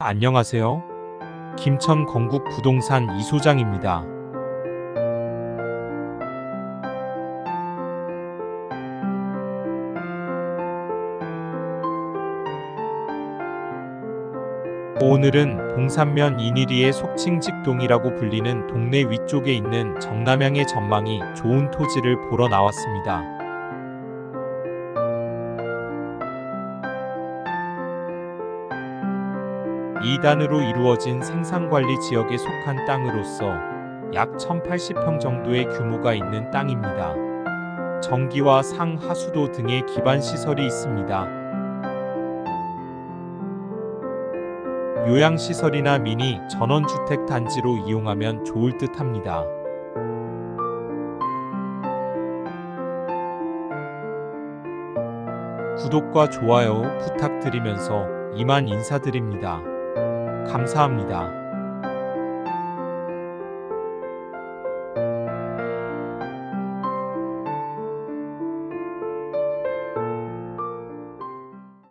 안녕하세요. 김천 건국 부동산 이소장입니다. 오늘은 봉산면 인일이의 속칭 직동이라고 불리는 동네 위쪽에 있는 정남향의 전망이 좋은 토지를 보러 나왔습니다. 2단으로 이루어진 생산관리 지역에 속한 땅으로서 약 1080평 정도의 규모가 있는 땅입니다. 전기와 상하수도 등의 기반 시설이 있습니다. 요양시설이나 미니 전원주택 단지로 이용하면 좋을 듯 합니다. 구독과 좋아요 부탁드리면서 이만 인사드립니다. 감사합니다.